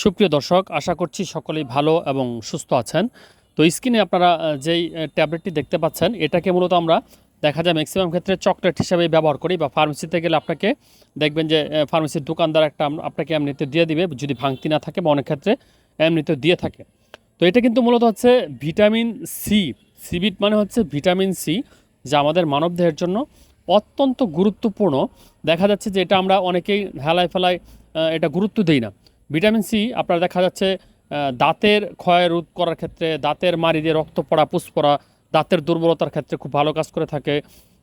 সুপ্রিয় দর্শক, আশা করছি সকলেই ভালো এবং সুস্থ আছেন। তো স্ক্রিনে আপনারা যেই ট্যাবলেটটি দেখতে পাচ্ছেন, এটাকে মূলত আমরা দেখা যায় ম্যাক্সিমাম ক্ষেত্রে চকলেট হিসাবে ব্যবহার করি বা ফার্মেসিতে গেলে আপনাকে দেখবেন যে ফার্মেসির দোকানদার একটা আপনাকে এমনিতে দিয়ে দিবে, যদি ভাঙতি না থাকে বা অনেক ক্ষেত্রে এমনিতে দিয়ে থাকে। তো এটা কিন্তু মূলত হচ্ছে ভিটামিন সি সিবিট মানে হচ্ছে ভিটামিন সি যা আমাদের মানবদেহের জন্য অত্যন্ত গুরুত্বপূর্ণ। দেখা যাচ্ছে যে এটা আমরা অনেকেই হেলায় ফেলায় এটা গুরুত্ব দিই না। ভিটামিন সি, আপনার দেখা যাচ্ছে দাঁতের ক্ষয় রোধ করার ক্ষেত্রে, দাঁতের মারি দিয়ে রক্ত পড়া পুষ পড়া, দাঁতের দুর্বলতার ক্ষেত্রে খুব ভালো কাজ করে থাকে।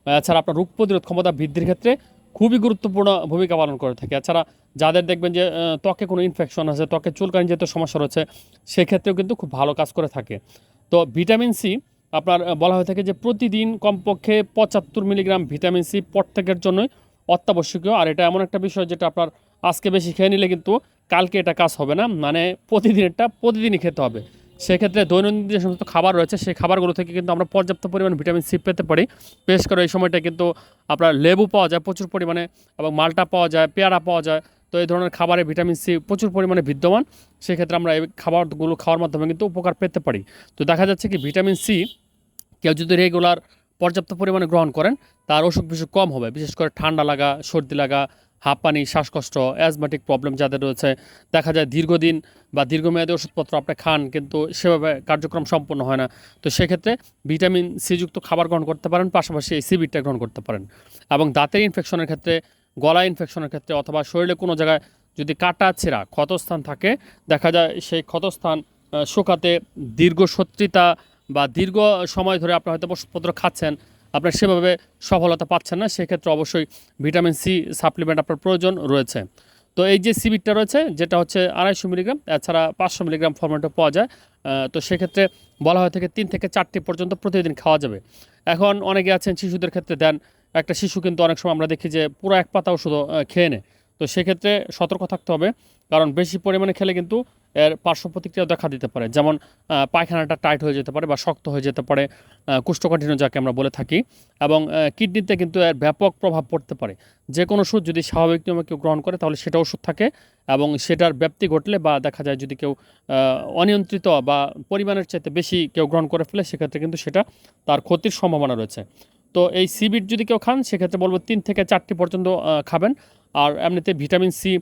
এছাড়া আপনার রোগ প্রতিরোধ ক্ষমতা বৃদ্ধির ক্ষেত্রে খুবই গুরুত্বপূর্ণ ভূমিকা পালন করে থাকে। এছাড়া যাদের দেখবেন যে ত্বকে কোনো ইনফেকশন আছে, ত্বকে চুলকানি যেহেতু সমস্যা রয়েছে, সেক্ষেত্রেও কিন্তু খুব ভালো কাজ করে থাকে। তো ভিটামিন সি, আপনার বলা হয়ে থাকে যে, প্রতিদিন কমপক্ষে পঁচাত্তর মিলিগ্রাম ভিটামিন সি প্রত্যেকের জন্যই অত্যাবশ্যকীয়। আর এটা এমন একটা বিষয় যেটা আপনার আজকে বেশি খেয়ে নিলে কিন্তু কালকে এটা কাজ হবে না। মানে প্রতিদিন এটা প্রতিদিনই খেতে হবে। সেক্ষেত্রে দৈনন্দিন যে সমস্ত খাবার রয়েছে, সেই খাবারগুলো থেকে কিন্তু আমরা পর্যাপ্ত পরিমাণ ভিটামিন সি পেতে পারি। বিশেষ করে এই সময়টা কিন্তু আপনার লেবু পাওয়া যায় প্রচুর পরিমাণে এবং মালটা পাওয়া যায়, পেয়ারা পাওয়া যায়। তো এই ধরনের খাবারে ভিটামিন সি প্রচুর পরিমাণে বিদ্যমান। সেক্ষেত্রে আমরা এই খাবারগুলো খাওয়ার মাধ্যমে কিন্তু উপকার পেতে পারি। তো দেখা যাচ্ছে কি, ভিটামিন সি কেউ যদি রেগুলার পর্যাপ্ত পরিমাণে গ্রহণ করেন, তার অসুখ বিসুখ কম হবে। বিশেষ করে ঠান্ডা লাগা, সর্দি লাগা হাঁপানি শ্বাসকষ্ট অ্যাজমেটিক প্রবলেম যাদের রয়েছে। দেখা যায় দীর্ঘদিন বা দীর্ঘমেয়াদী ওষুধপত্র আপনি খান, কিন্তু সেভাবে কার্যক্রম সম্পন্ন হয় না। তো সেক্ষেত্রে ভিটামিন সিযুক্ত খাবার গ্রহণ করতে পারেন, পাশাপাশি এই সিবিটটা গ্রহণ করতে পারেন। এবং দাঁতের ইনফেকশনের ক্ষেত্রে গলা ইনফেকশনের ক্ষেত্রে অথবা শরীরে কোনো জায়গায় যদি কাটা ছেঁড়া ক্ষতস্থান থাকে, দেখা যায় সেই ক্ষতস্থান শুকাতে দীর্ঘ সত্রিতা বা দীর্ঘ সময় ধরে আপনার হয়তো ওষুধপত্র খাচ্ছেন, আপনার সেভাবে সফলতা পাচ্ছেন না, সেক্ষেত্রে অবশ্যই ভিটামিন সি সাপ্লিমেন্ট আপনার প্রয়োজন রয়েছে। তো এই যে সিবিটটা রয়েছে, যেটা হচ্ছে আড়াইশো মিলিগ্রাম, এছাড়া পাঁচশো মিলিগ্রাম ফর্মেটে পাওয়া যায় তো সেক্ষেত্রে বলা হয়ে থাকে তিন থেকে চারটি পর্যন্ত প্রতিদিন খাওয়া যাবে। এখন অনেকে আছেন শিশুদের ক্ষেত্রে দেন, একটা শিশু কিন্তু অনেক সময় আমরা দেখি যে পুরো এক পাতা ওষুধ খেয়ে নেয়। তো সেক্ষেত্রে সতর্ক থাকতে হবে কারণ বেশি পরিমাণে খেলে কিন্তু এর পার্শ্ব প্রতিক্রিয়া দেখা দিতে পারে। যেমন পায়খানাটা টাইট হয়ে যেতে পারে বা শক্ত হয়ে যেতে পারে কোষ্ঠকাঠিন্য যাকে আমরা বলে থাকি এবং কিডনিতে কিন্তু এর ব্যাপক প্রভাব পড়তে পারে। যে কোনো ওষুধ যদি স্বাভাবিক নিয়মে কেউ গ্রহণ করে, তাহলে সেটা ওষুধ থাকে এবং সেটার ব্যাপ্তি ঘটলে বা দেখা যায় যদি কেউ অনিয়ন্ত্রিত বা পরিমাণের চাইতে বেশি কেউ গ্রহণ করে ফেলে, সেক্ষেত্রে কিন্তু সেটা তার ক্ষতির সম্ভাবনা রয়েছে। তো এই সিবিট যদি কেউ খান সেক্ষেত্রে বলব তিন থেকে চারটি পর্যন্ত খাবেন। আর এমনিতে ভিটামিন সি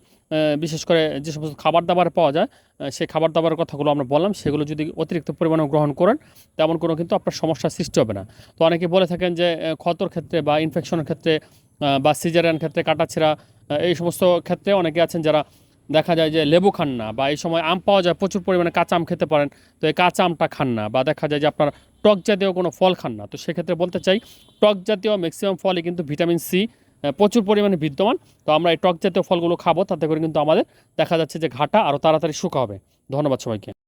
বিশেষ করে যে সমস্ত খাবার দাবার পাওয়া যায় সেই খাবার দাবারের কথাগুলো আমরা বললাম সেগুলো যদি অতিরিক্ত পরিমাণে গ্রহণ করেন তেমন কোনো কিন্তু আপনার সমস্যার সৃষ্টি হবে না। তো অনেকে বলে থাকেন যে ক্ষতর ক্ষেত্রে বা ইনফেকশনের ক্ষেত্রে বা সিজারিয়ান ক্ষেত্রে কাটাছেঁড়া আহ, এই সমস্ত ক্ষেত্রে অনেকে আছেন যারা দেখা যায় যে লেবু খান না বা এই সময় আম পাওয়া যায়, প্রচুর পরিমাণে কাঁচা আম খেতে পারেন। তো এই কাঁচা আমটা খান না বা দেখা যায় যে আপনার টক জাতীয় কোনো ফল খান না। তো সেক্ষেত্রে বলতে চাই, টক জাতীয় ম্যাক্সিমাম ফলই কিন্তু ভিটামিন সি প্রচুর পরিমাণে বিদ্যমান। তো আমরা এই টক জাতীয় ফলগুলো খাব, তাতে করে কিন্তু আমাদের দেখা যাচ্ছে যে ঘাটা আরও তাড়াতাড়ি শুকা হবে ধন্যবাদ সবাইকে।